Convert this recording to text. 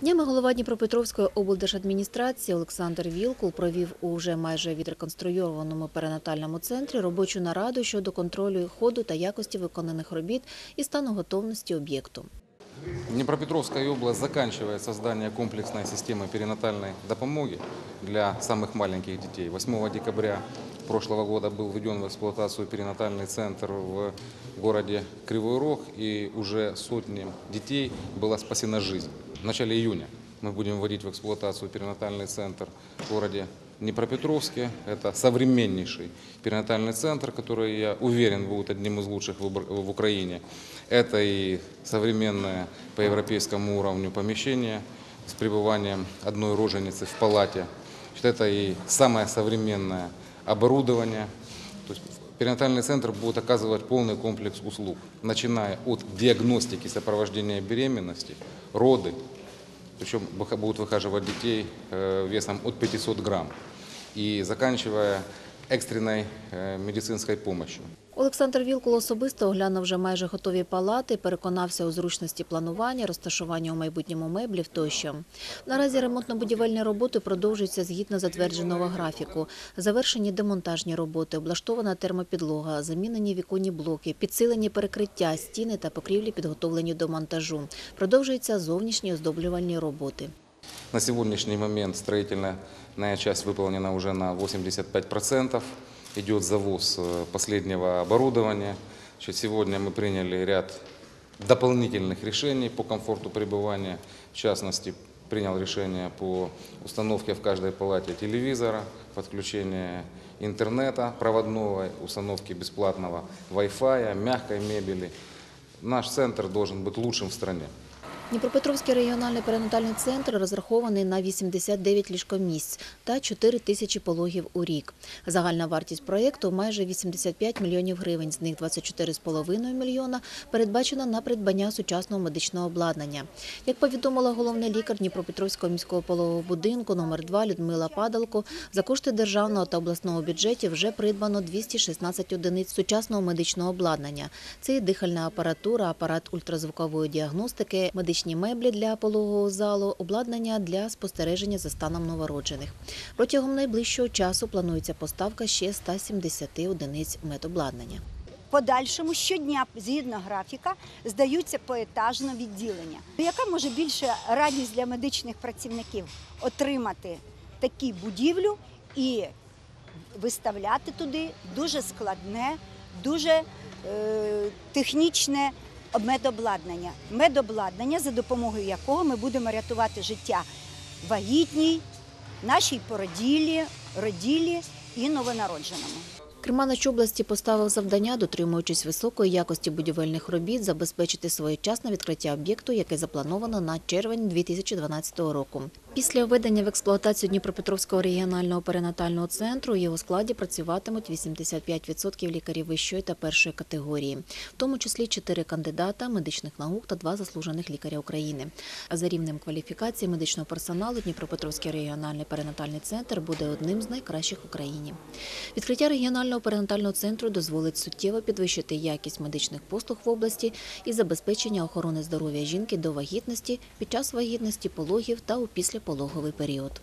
Днями голова Дніпропетровської облдержадміністрації Олександр Вілкул провів у вже майже відреконструйованому перинатальному центрі робочу нараду щодо контролю ходу та якості виконаних робіт і стану готовності об'єкту. Днепропетровская область заканчивает создание комплексной системы перинатальной допомоги для самых маленьких детей. 8 декабря прошлого года был введен в эксплуатацию перинатальный центр в городе Кривой Рог, и уже сотни детей была спасена жизнь. В начале июня мы будем вводить в эксплуатацию перинатальный центр в городе Днепропетровске. Это современнейший перинатальный центр, который, я уверен, будет одним из лучших в Украине. Это и современное по европейскому уровню помещение с пребыванием одной роженицы в палате. Это и самое современное оборудование. То есть перинатальный центр будет оказывать полный комплекс услуг, начиная от диагностики сопровождения беременности, роды, причем выха- будут выхаживать детей э, весом от 500 грамм, и заканчивая экстренной э, медицинской помощью. Олександр Вілкул особисто оглянув вже майже готові палати, переконався у зручності планування, розташування у майбутньому меблів тощо. Наразі ремонтно-будівельні роботи продовжуються згідно затвердженого графіку. Завершені демонтажні роботи, облаштована термопідлога, замінені віконні блоки, підсилені перекриття, стіни та покрівлі підготовлені до монтажу. Продовжуються зовнішні оздоблювальні роботи. На сегодняшний момент строительная часть выполнена уже на 85% Идет завоз э, последнего оборудования. Значит, Сегодня мы приняли ряд дополнительных решений по комфорту пребывания. В частности, принял решение по установке в каждой палате телевизора, подключение интернета проводного, установки бесплатного Wi-Fi, мягкой мебели. Наш центр должен быть лучшим в стране. Дніпропетровський регіональний перинатальний центр розрахований на 89 ліжкомісць та 4 тисячі пологів у рік. Загальна вартість проєкту – майже 85 мільйонів гривень, з них 24,5 мільйона передбачено на придбання сучасного медичного обладнання. Як повідомила головний лікар Дніпропетровського міського пологового будинку номер 2 Людмила Падалко, за кошти державного та обласного бюджетів вже придбано 216 одиниць сучасного медичного обладнання. Це і дихальна апаратура, апарат ультразвукової діагностики, медичні меблі для пологового залу, обладнання для спостереження за станом новороджених. Протягом найближчого часу планується поставка ще 170 одиниць медобладнання. подальшому щодня, згідно графіка, здаються поетажно відділення. Яка може більше радість для медичних працівників отримати таку будівлю і виставляти туди дуже складне, дуже е, технічне медобладнання. Медобладнання, за допомогою якого ми будемо рятувати життя вагітній, нашій породілі, роділі і новонародженому. Керманич області поставив завдання, дотримуючись високої якості будівельних робіт, забезпечити своєчасне відкриття об'єкту, яке заплановано на червень 2012 року. Після введення в експлуатацію Дніпропетровського регіонального перинатального центру у його складі працюватимуть 85% лікарів вищої та першої категорії, в тому числі 4 кандидата медичних наук та 2 заслужених лікаря України. За рівнем кваліфікації медичного персоналу Дніпропетровський регіональний перинатальний центр буде одним з найкращих в Україні. Відкриття регіонального перинатального центру дозволить суттєво підвищити якість медичних послуг в області і забезпечення охорони здоров'я жінки до вагітності, під час вагітності, пологів та у післяпологовий період.